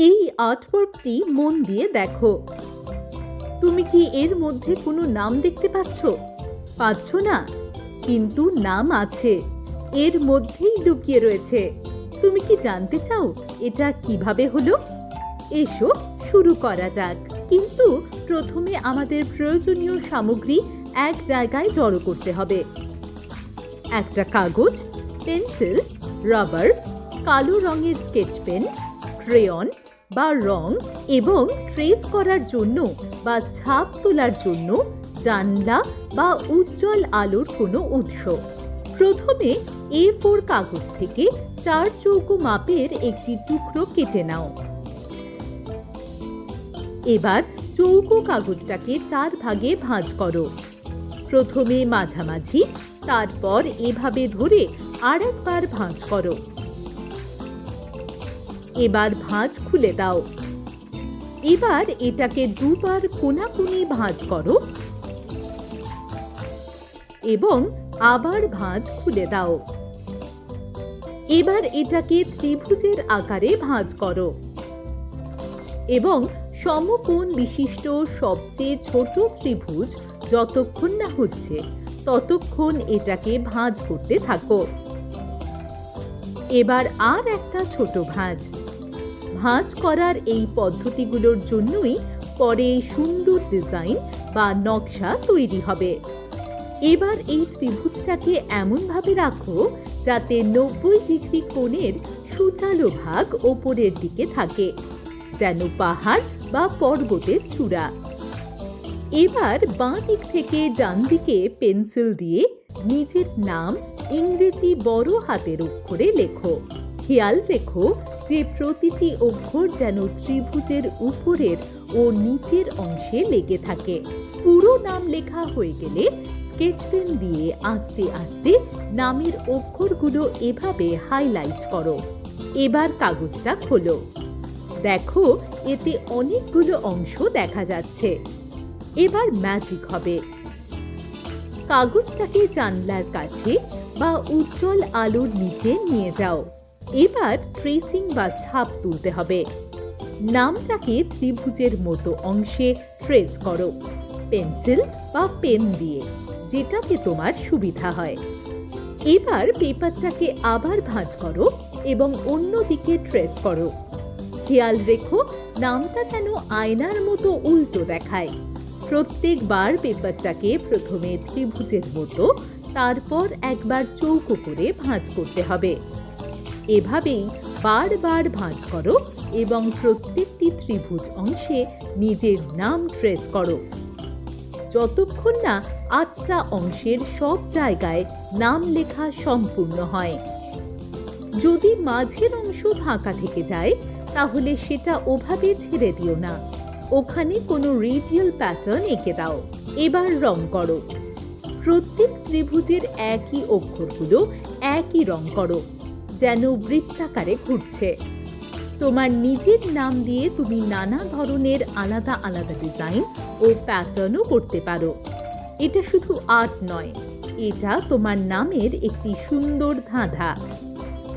এই আর্টওয়ার্কটি মন দিয়ে দেখো। তুমি কি এর মধ্যে কোনো নাম দেখতে পাচ্ছ? পাচ্ছ না? কিন্তু নাম আছে। এর মধ্যেই লুকিয়ে রয়েছে। তুমি কি জানতে চাও এটা কীভাবে হলো? এসো, শুরু করা যাক। কিন্তু প্রথমে আমাদের প্রয়োজনীয় সামগ্রী এক জায়গায় জড়ো করতে হবে। একটা কাগজ, পেন্সিল, রাবার, কালো রঙের স্কেচ পেন, ক্রেয়ন বা রং এবং ট্রেস করার জন্য বা ছাপ তোলার জন্য জানলা বা উজ্জ্বল আলোর কোনো উৎস। প্রথমে এ ফোর কাগজ থেকে চার চৌকো মাপের একটি টুকরো কেটে নাও। এবার চৌকো কাগজটাকে চার ভাগে ভাঁজ করো। প্রথমে মাঝামাঝি, তারপর এভাবে ধরে আরেকবার ভাঁজ করো। এবার ভাঁজ খুলে দাও। এবার এটাকে দুবার কোনাকুনি ভাঁজ করো। এবং আবার ভাঁজ খুলে দাও। এবার এটাকে ত্রিভুজের আকারে ভাঁজ করো। এবং সমকোণ বিশিষ্ট সবচেয়ে ছোট ত্রিভুজ যতক্ষণ না হচ্ছে, ততক্ষণ এটাকে ভাঁজ করতে থাকো। এবার আর একটা ছোট ভাঁজ। ভাঁজ করার এই পদ্ধতিগুলোর জন্যই পরে সুন্দর ডিজাইন বা নকশা তৈরি হবে। এবার এই ত্রিভুজটাকে এমনভাবে রাখো যাতে নব্বই ডিগ্রি কোণের সুচালো ভাগ ওপরের দিকে থাকে, যেন পাহাড় বা পর্বতের চূড়া। এবার বাঁ দিক থেকে ডান দিকে পেন্সিল দিয়ে নিজের নাম ইংরেজি বড় হাতের অক্ষরে লেখো। খেয়াল রেখো যে প্রতিটি অক্ষর যেন ত্রিভুজের উপরের ও নিচের অংশে লেগে থাকে। পুরো নাম লেখা হয়ে গেলে স্কেচ পেন দিয়ে আস্তে আস্তে নামের অক্ষরগুলো এভাবে হাইলাইট করো। এবার কাগজটা খোলো। দেখো, এতে অনেকগুলো অংশ দেখা যাচ্ছে। এবার ম্যাজিক হবে। কাগজটাকে জানলার কাছে বা উজ্জ্বল আলোর নিচে নিয়ে যাও। এবার ট্রেসিং বা ছাপ তুলতে হবে। নামটাকে ত্রিভুজের মতো অংশে ট্রেস করো, পেন্সিল বা পেন দিয়ে, যেটাতে তোমার সুবিধা হয়। এবার পেপারটাকে আবার ভাঁজ করো এবং অন্যদিকে ট্রেস করো। খেয়াল রেখো, নামটা যেন আয়নার মতো উল্টো দেখায়। প্রত্যেকবার পেপারটাকে প্রথমে ত্রিভুজের মতো, তারপর একবার চৌকো করে ভাঁজ করতে হবে। এভাবেই বারবার ভাঁজ করো এবং প্রত্যেকটি ত্রিভুজ অংশে নিজের নাম ট্রেস করো। যতক্ষণ না আটটা অংশের সব জায়গায় নাম লেখা সম্পূর্ণ হয়। যদি মাঝের অংশ ফাঁকা থেকে যায়, তাহলে সেটা ওভাবে ছেড়ে দিও না। ওখানে কোনো রেডিয়াল প্যাটার্ন এঁকে দাও। এবার রং করো। প্রত্যেক ত্রিভুজের একই অক্ষরগুলো একই রং করো। যেন বৃত্তাকারে ঘুরছে। তোমার নিজের নাম দিয়ে তুমি নানা ধরনের আলাদা আলাদা ডিজাইন ও প্যাটার্নও করতে পারো। এটা শুধু আর্ট নয়, এটা তোমার নামের একটি সুন্দর ধাঁধা।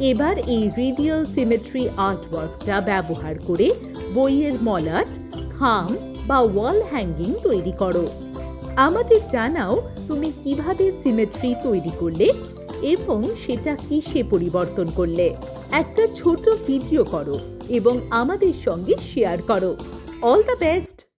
এবার এই রেডিয়াল সিমেট্রি আর্টওয়ার্কটা ব্যবহার করে বইয়ের মলাট, খাম বা ওয়াল হ্যাঙ্গিং তৈরি করো। আমাদের জানাও তুমি কীভাবে সিমেট্রি তৈরি করলে এবং সেটা কিসে পরিবর্তন করলে? একটা ছোট ভিডিও করো এবং আমাদের সঙ্গে শেয়ার করো। All the best